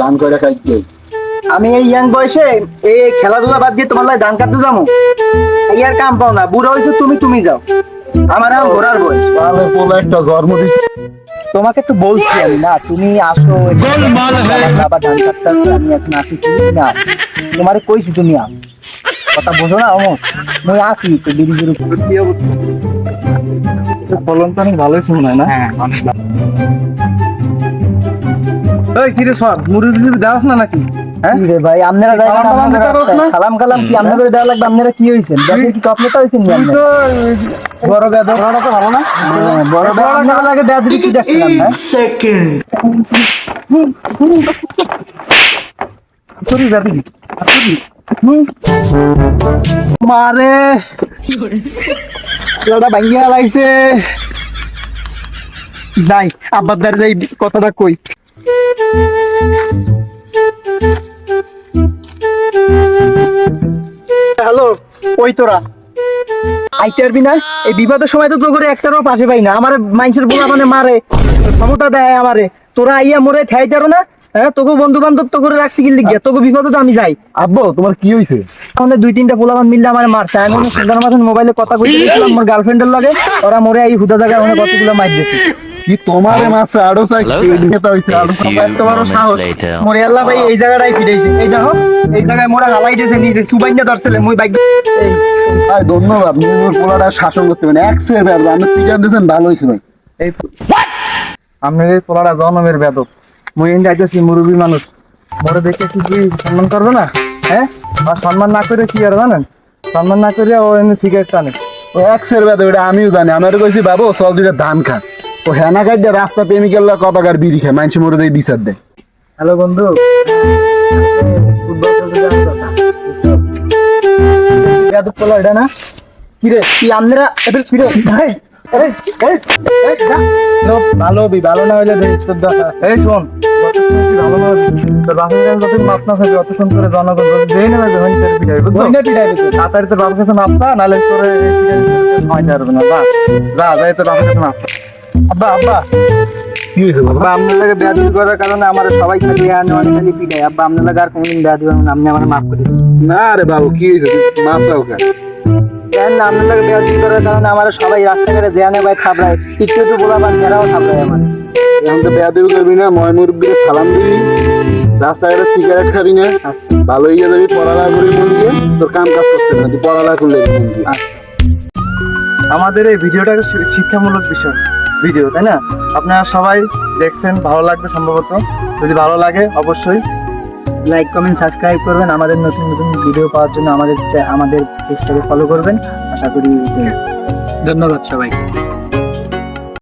দান করে খাইতে আমি এই ইয়াং বয়সে এই খেলাধুলা বাদ দিয়ে তোমার ধান কাটতে যাব? এই আর কাম পাও না বুড়ো হয়েছে তুমি তুমি যাও। আমার এখন ঘোরার বয়স। তাহলে বলে একটা জন্ম দিচ্ছে। তোমাকে তো বলছি আমি না তুমি আসো আমার বাবা ধান কাটতে আমি এখন আসি তুমি না তোমারে কইছি তুমি আস। কথা বোঝো না অমর মুই আসি তো বিড়ি বিড়ি কি ফলন তো অনেক ভালোই শুনে না? হ্যাঁ কিরে সব মুড়ি টুড়ি দেওয়াস না নাকি? হ্যাঁ? ভাই আপনারা সালাম কালাম কি আপনারা দেওয়া লাগবে? আপনারা কি হয়েছেন দেশে কি কপলেটা হয়েছেন নি বড় বেদর ভালো বড় আপনারা লাগে কি মারে। ওটা ভাঙ্গিয়া লাইছে। যাই আব্বার এই কথাটা কই? হ্যালো, ওই তোরা। আইতে পারবি না? এই বিপদের সময় তো তো করে একটারও পাশে পাই না। আমার মানুষের বোলা মানে মারে। ক্ষমতা দেয় আমারে। তোরা আইয়া মরে থাই তারো না? হ্যাঁ তোকে বন্ধু বান্ধব তো করে রাখছি গিয়া। তোকে বিপদে তো আমি যাই। আব্বু তোমার কি হয়েছে ওখানে দুই তিনটা পোলাবান মিললে আমার মারছে। আমি মনে সুন্দর মাথার মোবাইলে কথা কইতে গেছিলাম আমার গার্লফ্রেন্ডের লাগে। ওরা মরে এই হুদা জায়গায় ওখানে কতগুলো দিয়েছে। কি তোমারে মাছে আরও চাই নেতা হইছে আরও সাহস। মরে আল্লাহ ভাই এই জায়গাটাই ফিরেছে। এই দেখো এই জায়গায় মোরা হালাই দিয়েছে নিজে। সুবাইনা ধরছিলে মুই বাইক ভাই ধন্যবাদ। মুর পোলাটা শাসন করতে পারেন এক সের ব্যাপার আপনি পিটান দিয়েছেন ভালো হয়েছে ভাই। এই আপনার এই পোলাটা জনমের বেদক মুই এনে যাইতেছি মুরব্বী মানুষ বড় দেখে কি কি সম্মান করবে না? হ্যাঁ আর সম্মান না করে কি আর জানেন? সম্মান না করে ও এনে সিগারেট টানে ও এক সের ব্যাপার ওটা আমিও জানি। আমার কইছি বাবু চল দুইটা ধান খা। ও হেনা কাট দিয়ে রাস্তা প্রেমিকের লোক কপাকার বিড়ি খায় মানুষ মরে দেয় বিচার দেয় হ্যালো বন্ধু। ফুটবল খেলতে না? কি রে কি আপনারা এবার কি রে ভাই ভালো হবি ভালো না হইলে দেখ তোর দেখা এই শোন ভালো না তোর বাপের কাছে যতক্ষণ মাপ না থাকবে অতক্ষণ করে জনগণ যেই নেবে যখন তোর পিটাই বুঝছ? ওইটা পিটাই তাড়াতাড়ি তোর বাপের কাছে মাপ চা, নাহলে তোর এই পিটাই দিতে সময় দিতে না যা যা যাই তোর বাপের কাছে মাপ। চা। আব্বা আব্বা। কি হয়েছে বাবা? আব্বা আপনার লাগে বেয়াদবি করার কারণে আমার সবাই খালি আনে অনেক খালি পিটাই আব্বা আপনার লাগে আর কোনদিন না, আপনি আমার মাফ করে না রে বাবু কি হয়েছে? ওকে জানেন না আপনার লাগে বেয়াদবি করার কারণে আমার সবাই রাস্তাঘাটে দেয়ানে ভাই থাবড়ায় একটু একটু বলা বা ঘেরাও থাবড়ায় আমার। এখন তো বেয়াদবি করবি না ময় সালাম দিবি। রাস্তাঘাটে সিগারেট খাবি না ভালো হয়ে যাবি পড়ালেখা করি মন দিয়ে তোর কাম কাজ করতে না তুই পড়ালেখা করলে মন দিয়ে। আমাদের এই ভিডিওটা শিক্ষামূলক বিষয় ভিডিও তাই না? আপনারা সবাই দেখছেন ভালো লাগবে সম্ভবত। যদি ভালো লাগে অবশ্যই লাইক কমেন্ট সাবস্ক্রাইব করবেন। আমাদের নতুন নতুন ভিডিও পাওয়ার জন্য আমাদের আমাদের পেজটাকে ফলো করবেন। আশা করি, ধন্যবাদ সবাইকে।